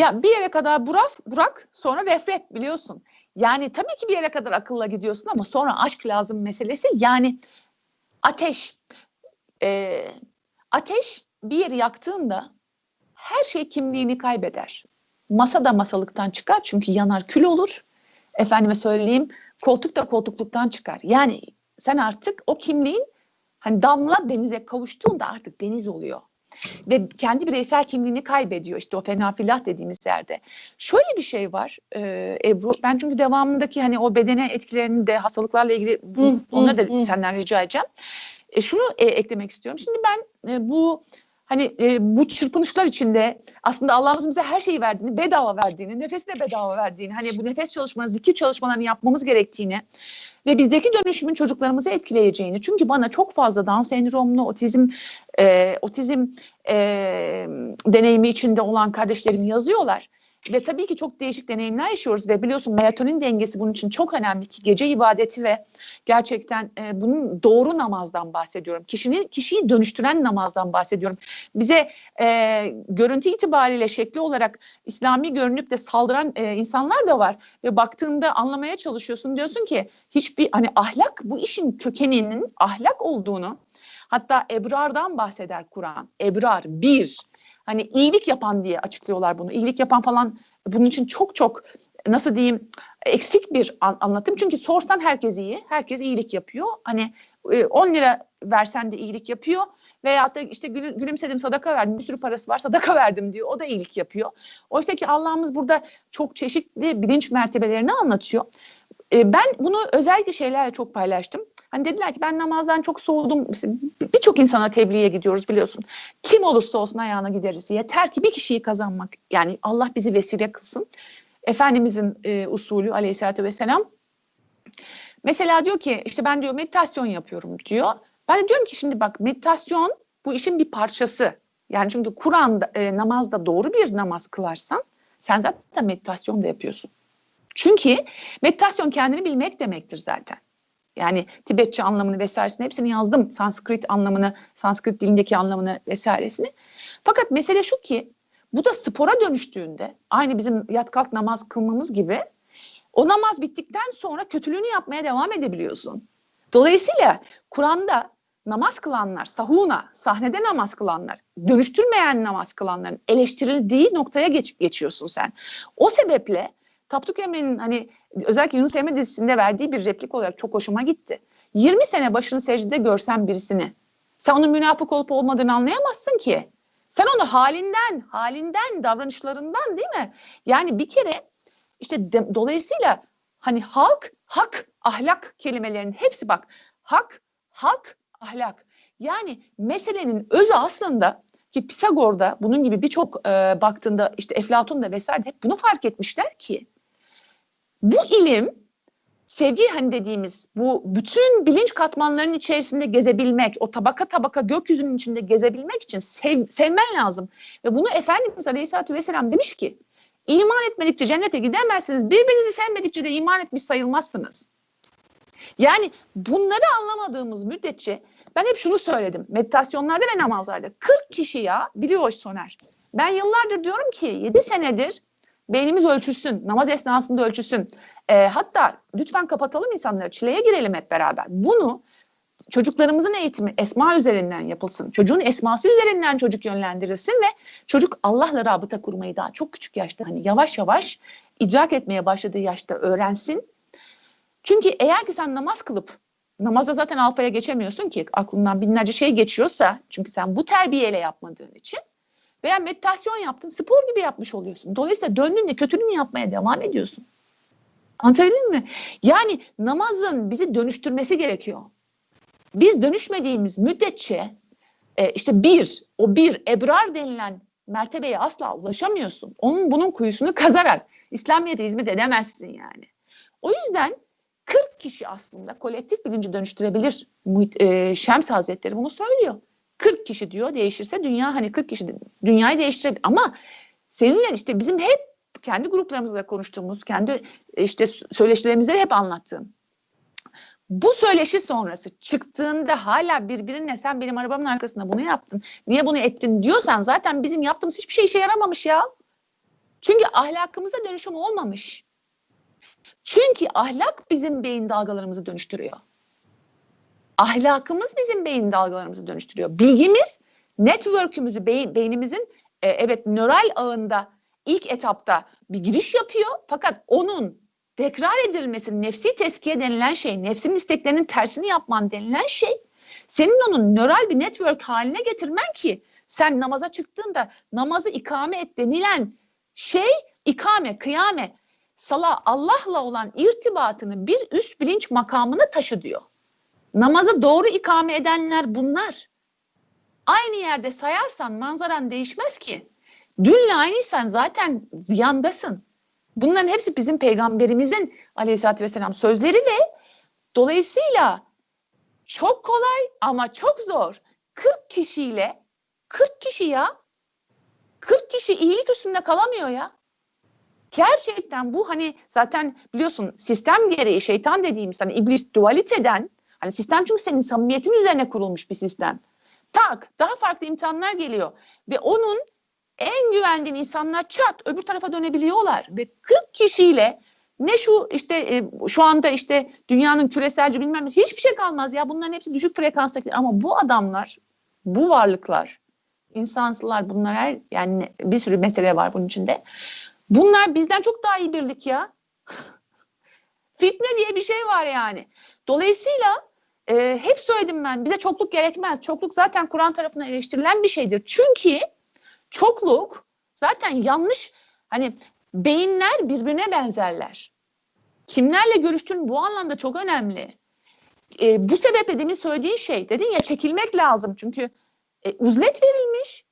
Ya bir yere kadar Burak, Burak sonra refret biliyorsun. Yani tabii ki bir yere kadar akılla gidiyorsun ama sonra aşk lazım meselesi. Yani ateş. E, ateş bir yeri yaktığında her şey kimliğini kaybeder. Masa da masalıktan çıkar çünkü yanar kül olur. Efendime söyleyeyim koltuk da koltukluktan çıkar. Yani sen artık o kimliğin hani damla denize kavuştuğunda artık deniz oluyor. Ve kendi bireysel kimliğini kaybediyor işte o fenafilah dediğimiz yerde. Şöyle bir şey var e, Ebru. Ben çünkü devamındaki hani o bedene etkilerini de hastalıklarla ilgili onları da senden rica edeceğim. E, şunu e, eklemek istiyorum. Şimdi ben e, bu hani e, bu çırpınışlar içinde aslında Allah'ımız bize her şeyi verdiğini, bedava verdiğini, nefesi de bedava verdiğini, hani bu nefes çalışmaları, zikir çalışmalarını yapmamız gerektiğini ve bizdeki dönüşümün çocuklarımızı etkileyeceğini. Çünkü bana çok fazla Down sendromlu, otizm, e, otizm e, deneyimi içinde olan kardeşlerim yazıyorlar. Ve tabii ki çok değişik deneyimler yaşıyoruz ve biliyorsun melatonin dengesi bunun için çok önemli ki gece ibadeti ve gerçekten e, bunun doğru namazdan bahsediyorum. Kişinin kişiyi dönüştüren namazdan bahsediyorum. Bize e, görüntü itibariyle şekli olarak İslami görünüp de saldıran e, insanlar da var ve baktığında anlamaya çalışıyorsun diyorsun ki hiçbir hani ahlak bu işin kökeninin ahlak olduğunu hatta ebrardan bahseder Kur'an. Ebrar bir hani iyilik yapan diye açıklıyorlar bunu. İyilik yapan falan bunun için çok çok nasıl diyeyim eksik bir an, anlatım. Çünkü sorsan herkes iyi. Herkes iyilik yapıyor. Hani 10 e, lira versen de iyilik yapıyor. Veya da işte gül, gülümsedim sadaka verdim bir sürü parası var sadaka verdim diyor. O da iyilik yapıyor. Oysa ki Allah'ımız burada çok çeşitli bilinç mertebelerini anlatıyor. E, ben bunu özellikle şeylerle çok paylaştım. Hani dediler ki ben namazdan çok soğudum. Birçok insana tebliğe gidiyoruz biliyorsun. Kim olursa olsun ayağına gideriz. Yeter ki bir kişiyi kazanmak. Yani Allah bizi vesile kılsın. Efendimizin e, usulü aleyhissalatü vesselam. Mesela diyor ki işte ben diyor meditasyon yapıyorum diyor. Ben de diyorum ki şimdi bak meditasyon bu işin bir parçası. Yani çünkü Kur'an'da e, namazda doğru bir namaz kılarsan sen zaten meditasyon da yapıyorsun. Çünkü meditasyon kendini bilmek demektir zaten. Yani Tibetçe anlamını vesairesini hepsini yazdım. Sanskrit anlamını, Sanskrit dilindeki anlamını vesairesini. Fakat mesele şu ki bu da spora dönüştüğünde aynı bizim yat kalk namaz kılmamız gibi o namaz bittikten sonra kötülüğünü yapmaya devam edebiliyorsun. Dolayısıyla Kur'an'da namaz kılanlar, sahuna, sahnede namaz kılanlar, dönüştürmeyen namaz kılanların eleştirildiği noktaya geç, geçiyorsun sen. O sebeple Tapduk Emre'nin hani özellikle Yunus Emre dizisinde verdiği bir replik olarak çok hoşuma gitti. 20 sene başını secdede görsen birisini sen onun münafık olup olmadığını anlayamazsın ki. Sen onu halinden, halinden, davranışlarından değil mi? Yani bir kere işte de, dolayısıyla hani halk, hak, ahlak kelimelerinin hepsi bak. Hak, hak, ahlak. Yani meselenin özü aslında ki Pisagor'da bunun gibi birçok e, baktığında işte Eflatun'da vesaire hep bunu fark etmişler ki bu ilim sevgi hani dediğimiz bu bütün bilinç katmanlarının içerisinde gezebilmek, o tabaka tabaka gökyüzünün içinde gezebilmek için sev, sevmen lazım. Ve bunu Efendimiz Aleyhisselatü Vesselam demiş ki iman etmedikçe cennete gidemezsiniz. Birbirinizi sevmedikçe de iman etmiş sayılmazsınız. Yani bunları anlamadığımız müddetçe ben hep şunu söyledim meditasyonlarda ve namazlarda 40 kişi ya biliyor Soner. Ben yıllardır diyorum ki 7 senedir beynimiz ölçülsün, namaz esnasında ölçülsün. E, hatta lütfen kapatalım insanları, çileye girelim hep beraber. Bunu çocuklarımızın eğitimi esma üzerinden yapılsın. Çocuğun esması üzerinden çocuk yönlendirilsin ve çocuk Allah'la rabıta kurmayı daha çok küçük yaşta hani yavaş yavaş idrak etmeye başladığı yaşta öğrensin. Çünkü eğer ki sen namaz kılıp namaza zaten alfaya geçemiyorsun ki aklından binlerce şey geçiyorsa çünkü sen bu terbiyeyle yapmadığın için veya meditasyon yaptın, spor gibi yapmış oluyorsun. Dolayısıyla döndüğünde kötülüğünü yapmaya devam ediyorsun. Anlatabildim mi? Yani namazın bizi dönüştürmesi gerekiyor. Biz dönüşmediğimiz müddetçe e, işte bir, o bir ebrar denilen mertebeye asla ulaşamıyorsun. Onun bunun kuyusunu kazarak İslamiyet'e hizmet edemezsin yani. O yüzden 40 kişi aslında kolektif bilinci dönüştürebilir. E, Şems Hazretleri bunu söylüyor. 40 kişi diyor değişirse dünya hani 40 kişi dünyayı değiştirebilir ama seninle işte bizim hep kendi gruplarımızda konuştuğumuz kendi işte söyleşilerimizde hep anlattığım bu söyleşi sonrası çıktığında hala birbirine sen benim arabamın arkasında bunu yaptın. Niye bunu ettin diyorsan zaten bizim yaptığımız hiçbir şey işe yaramamış ya. Çünkü ahlakımıza dönüşüm olmamış. Çünkü ahlak bizim beyin dalgalarımızı dönüştürüyor. Ahlakımız bizim beyin dalgalarımızı dönüştürüyor. Bilgimiz network'ümüzü beyin, beynimizin e, evet nöral ağında ilk etapta bir giriş yapıyor fakat onun tekrar edilmesi nefsi teskiye denilen şey, nefsin isteklerinin tersini yapman denilen şey senin onun nöral bir network haline getirmen ki sen namaza çıktığında namazı ikame et denilen şey ikame, kıyame, sala Allah'la olan irtibatını bir üst bilinç makamına taşı diyor. Namazı doğru ikame edenler bunlar. Aynı yerde sayarsan manzaran değişmez ki. Dünle aynıysan zaten ziyandasın. Bunların hepsi bizim peygamberimizin aleyhissalatü vesselam sözleri ve dolayısıyla çok kolay ama çok zor. 40 kişiyle 40 kişi ya 40 kişi iyilik üstünde kalamıyor ya. Gerçekten bu hani zaten biliyorsun sistem gereği şeytan dediğimiz hani iblis dualiteden hani sistem çünkü senin samimiyetin üzerine kurulmuş bir sistem. Tak daha farklı imtihanlar geliyor ve onun en güvendiğin insanlar çat öbür tarafa dönebiliyorlar ve 40 kişiyle ne şu işte e, şu anda işte dünyanın küreselci bilmem ne hiçbir şey kalmaz ya bunların hepsi düşük frekanstaki ama bu adamlar bu varlıklar insansılar bunlar her yani bir sürü mesele var bunun içinde. Bunlar bizden çok daha iyi birlik ya. Fitne diye bir şey var yani. Dolayısıyla e, hep söyledim ben bize çokluk gerekmez. Çokluk zaten Kur'an tarafından eleştirilen bir şeydir. Çünkü çokluk zaten yanlış hani beyinler birbirine benzerler. Kimlerle görüştüğün bu anlamda çok önemli. E, bu sebeple demin söylediğin şey dedin ya çekilmek lazım çünkü e, uzlet verilmiş.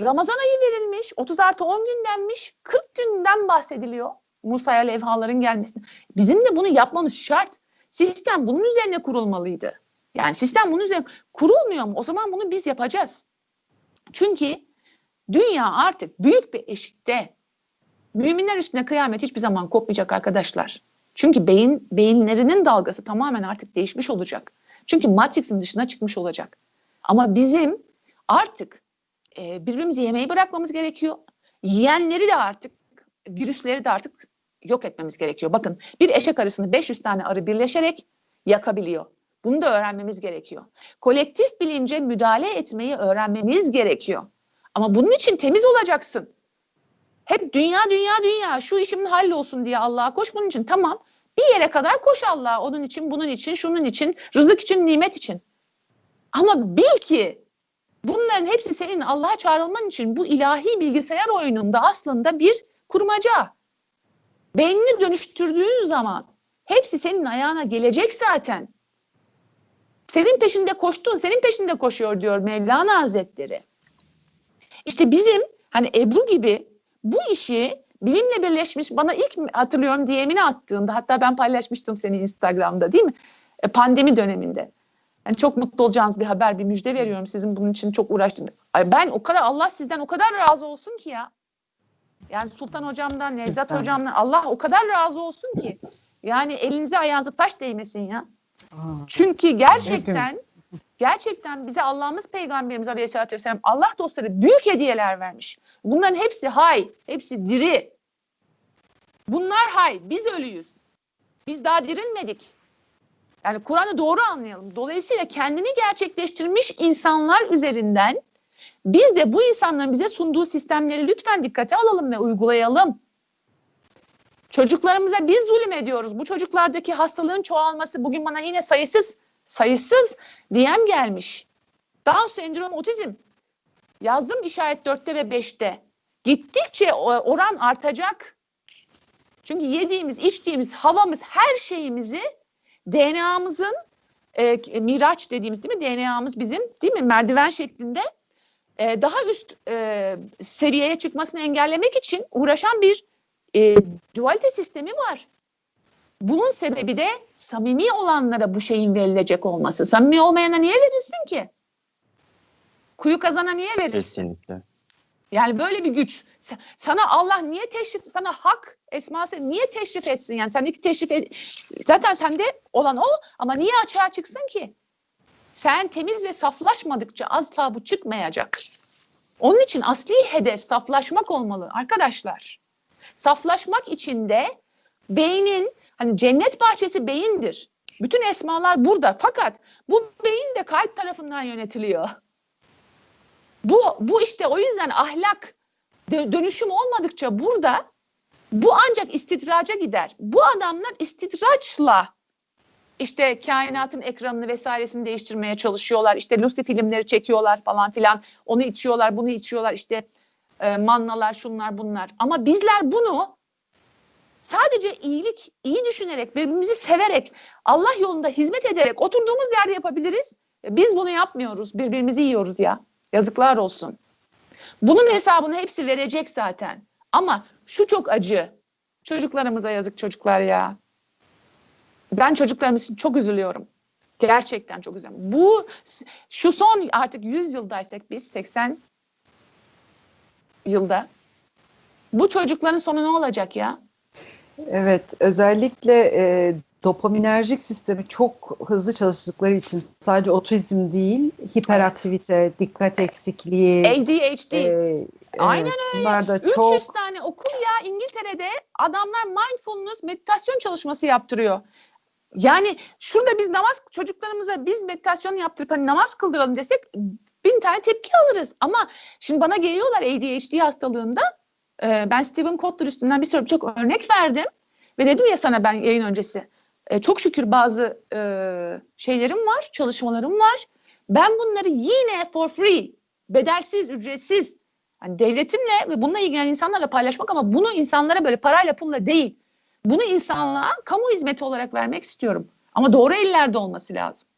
Ramazan ayı verilmiş. 30 artı 10 gün denmiş. 40 günden bahsediliyor. Musa'ya levhaların gelmesine. Bizim de bunu yapmamız şart. Sistem bunun üzerine kurulmalıydı. Yani sistem bunun üzerine kurulmuyor mu? O zaman bunu biz yapacağız. Çünkü dünya artık büyük bir eşikte. Müminler üstüne kıyamet hiçbir zaman kopmayacak arkadaşlar. Çünkü beyin beyinlerinin dalgası tamamen artık değişmiş olacak. Çünkü Matrix'in dışına çıkmış olacak. Ama bizim artık e, birbirimizi yemeği bırakmamız gerekiyor. Yiyenleri de artık, virüsleri de artık yok etmemiz gerekiyor. Bakın bir eşek arısını 500 tane arı birleşerek yakabiliyor. Bunu da öğrenmemiz gerekiyor. Kolektif bilince müdahale etmeyi öğrenmemiz gerekiyor. Ama bunun için temiz olacaksın. Hep dünya dünya dünya şu işimin hallolsun diye Allah'a koş bunun için tamam. Bir yere kadar koş Allah'a onun için bunun için şunun için rızık için nimet için. Ama bil ki bunların hepsi senin Allah'a çağrılman için bu ilahi bilgisayar oyununda aslında bir kurmaca. Beynini dönüştürdüğün zaman hepsi senin ayağına gelecek zaten. Senin peşinde koştun, senin peşinde koşuyor diyor Mevlana Hazretleri. İşte bizim hani Ebru gibi bu işi bilimle birleşmiş bana ilk hatırlıyorum DM'ini attığında hatta ben paylaşmıştım seni Instagram'da değil mi? E, pandemi döneminde. Yani çok mutlu olacağınız bir haber, bir müjde veriyorum. Sizin bunun için çok uğraştınız. Ay ben o kadar Allah sizden o kadar razı olsun ki ya. Yani Sultan hocamdan, Nevzat hocamdan Allah o kadar razı olsun ki. Yani elinize ayağınıza taş değmesin ya. Çünkü gerçekten gerçekten bize Allah'ımız Peygamberimiz Aleyhisselatü Vesselam Allah dostları büyük hediyeler vermiş. Bunların hepsi hay, hepsi diri. Bunlar hay, biz ölüyüz. Biz daha dirilmedik. Yani Kur'an'ı doğru anlayalım. Dolayısıyla kendini gerçekleştirmiş insanlar üzerinden biz de bu insanların bize sunduğu sistemleri lütfen dikkate alalım ve uygulayalım. Çocuklarımıza biz zulüm ediyoruz. Bu çocuklardaki hastalığın çoğalması bugün bana yine sayısız sayısız DM gelmiş. Down sendrom, otizm. Yazdım işaret 4'te ve 5'te. Gittikçe oran artacak. Çünkü yediğimiz, içtiğimiz, havamız, her şeyimizi DNA'mızın e, miraç dediğimiz değil mi? DNA'mız bizim değil mi? Merdiven şeklinde e, daha üst e, seviyeye çıkmasını engellemek için uğraşan bir e, dualite sistemi var. Bunun sebebi de samimi olanlara bu şeyin verilecek olması. Samimi olmayana niye verilsin ki? Kuyu kazana niye verilsin? Kesinlikle. Yani böyle bir güç. Sana Allah niye teşrif, sana hak esması niye teşrif etsin? Yani sendeki teşrif et, zaten sende olan o ama niye açığa çıksın ki? Sen temiz ve saflaşmadıkça asla bu çıkmayacak. Onun için asli hedef saflaşmak olmalı arkadaşlar. Saflaşmak için de beynin hani cennet bahçesi beyindir. Bütün esmalar burada. Fakat bu beyin de kalp tarafından yönetiliyor. Bu, bu işte o yüzden ahlak dö- dönüşüm olmadıkça burada bu ancak istidraca gider. Bu adamlar istidraçla işte kainatın ekranını vesairesini değiştirmeye çalışıyorlar. İşte Lucy filmleri çekiyorlar falan filan. Onu içiyorlar, bunu içiyorlar. İşte e, mannalar, şunlar, bunlar. Ama bizler bunu sadece iyilik, iyi düşünerek, birbirimizi severek, Allah yolunda hizmet ederek oturduğumuz yerde yapabiliriz. Biz bunu yapmıyoruz. Birbirimizi yiyoruz ya. Yazıklar olsun. Bunun hesabını hepsi verecek zaten. Ama şu çok acı. Çocuklarımıza yazık çocuklar ya. Ben çocuklarımız için çok üzülüyorum. Gerçekten çok üzülüyorum. Bu şu son artık 100 yıldaysak biz 80 yılda bu çocukların sonu ne olacak ya? Evet, özellikle e, dopaminerjik sistemi çok hızlı çalıştıkları için sadece otizm değil, hiperaktivite, dikkat eksikliği, ADHD. e, Aynen evet, bunlar da 300 çok tane okul ya İngiltere'de adamlar mindfulness meditasyon çalışması yaptırıyor. Yani şurada biz namaz çocuklarımıza biz meditasyon yaptırıp hani namaz kıldıralım desek bin tane tepki alırız. Ama şimdi bana geliyorlar ADHD hastalığında. Ee, ben Stephen Kotler üstünden bir sürü çok örnek verdim. Ve dedim ya sana ben yayın öncesi. e, çok şükür bazı e, şeylerim var, çalışmalarım var. Ben bunları yine for free, bedelsiz, ücretsiz hani devletimle ve bununla ilgilenen insanlarla paylaşmak ama bunu insanlara böyle parayla pulla değil. Bunu insanlığa kamu hizmeti olarak vermek istiyorum. Ama doğru ellerde olması lazım.